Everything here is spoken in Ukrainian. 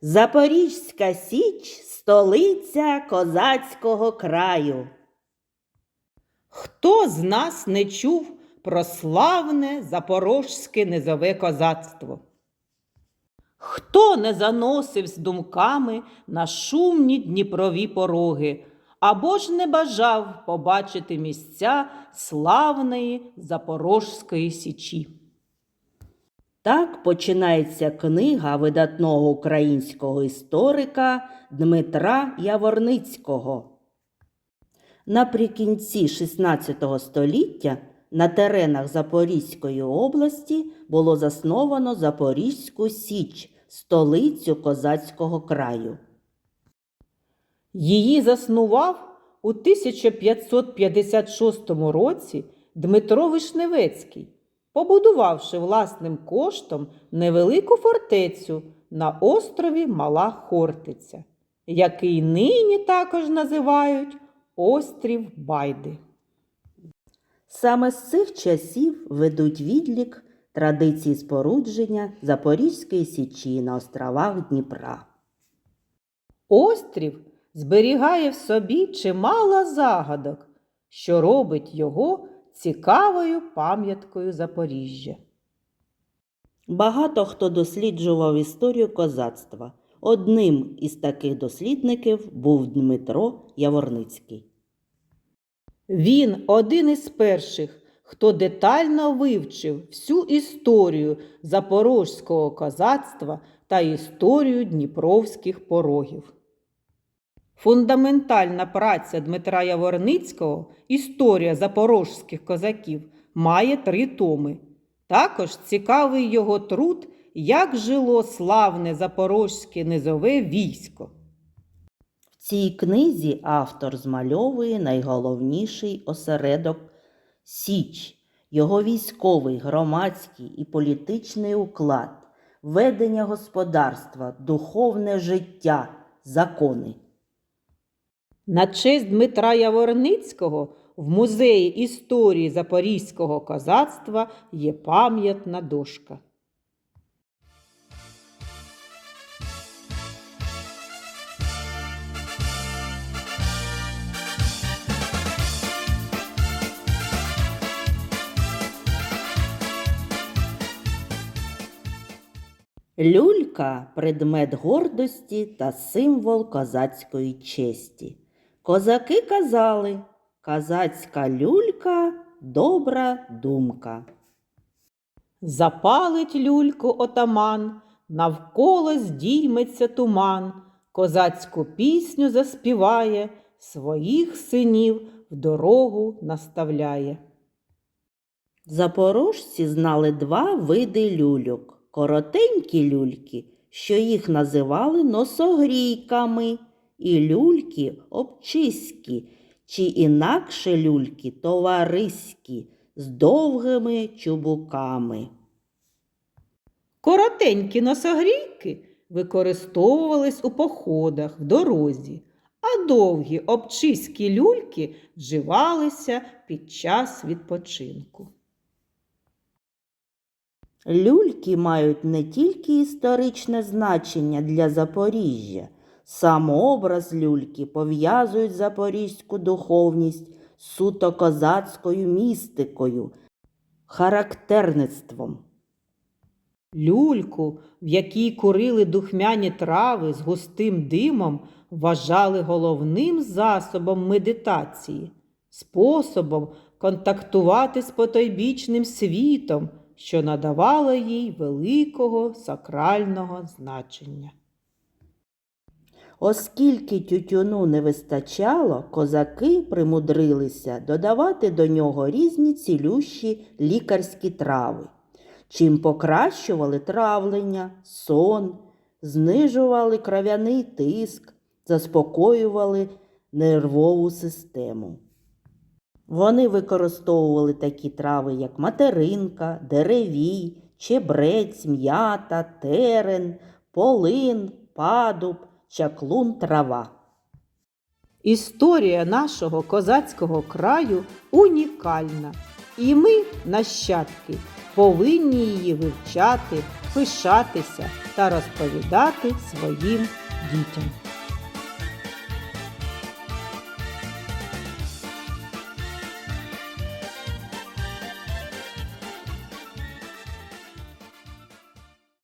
Запорізька Січ столиця козацького краю. Хто з нас не чув про славне запорожське низове козацтво? Хто не заносився думками на шумні дніпрові пороги, або ж не бажав побачити місця славної Запорожської січі? Так починається книга видатного українського історика Дмитра Яворницького. Наприкінці XVI століття на теренах Запорізької області було засновано Запорізьку Січ, столицю козацького краю. Її заснував у 1556 році Дмитро Вишневецький, побудувавши власним коштом невелику фортецю на острові Мала Хортиця, який нині також називають Острів Байди. Саме з цих часів ведуть відлік традицій спорудження Запорізької Січі на островах Дніпра. Острів зберігає в собі чимало загадок, що робить його цікавою пам'яткою Запоріжжя. Багато хто досліджував історію козацтва. Одним із таких дослідників був Дмитро Яворницький. Він один із перших, хто детально вивчив всю історію запорозького козацтва та історію дніпровських порогів. Фундаментальна праця Дмитра Яворницького Історія запорожських козаків має три томи. Також цікавий його труд, як жило славне запорозьке низове військо. В цій книзі автор змальовує найголовніший осередок Січ, його військовий, громадський і політичний уклад, ведення господарства, духовне життя, закони. На честь Дмитра Яворницького в музеї історії запорізького козацтва є пам'ятна дошка. Люлька предмет гордості та символ козацької честі. Козаки казали козацька люлька добра думка. Запалить люльку отаман, навколо здійметься туман, козацьку пісню заспіває, своїх синів в дорогу наставляє. Запорожці знали два види люльок. Коротенькі люльки, що їх називали носогрійками, і люльки обчиські, чи інакше люльки товариські з довгими чубуками. Коротенькі носогрійки використовувались у походах в дорозі, а довгі обчиські люльки вживалися під час відпочинку. Люльки мають не тільки історичне значення для Запоріжжя. Сам образ люльки пов'язують запорізьку духовність суто козацькою містикою, характерництвом. Люльку, в якій курили духмяні трави з густим димом, вважали головним засобом медитації, способом контактувати з потойбічним світом, що надавало їй великого сакрального значення. Оскільки тютюну не вистачало, козаки примудрилися додавати до нього різні цілющі лікарські трави, чим покращували травлення, сон, знижували кров'яний тиск, заспокоювали нервову систему. Вони використовували такі трави, як материнка, деревій, чебрець, м'ята, терен, полин, падуб, чаклун, трава. Історія нашого козацького краю унікальна. І ми, нащадки, повинні її вивчати, пишатися та розповідати своїм дітям.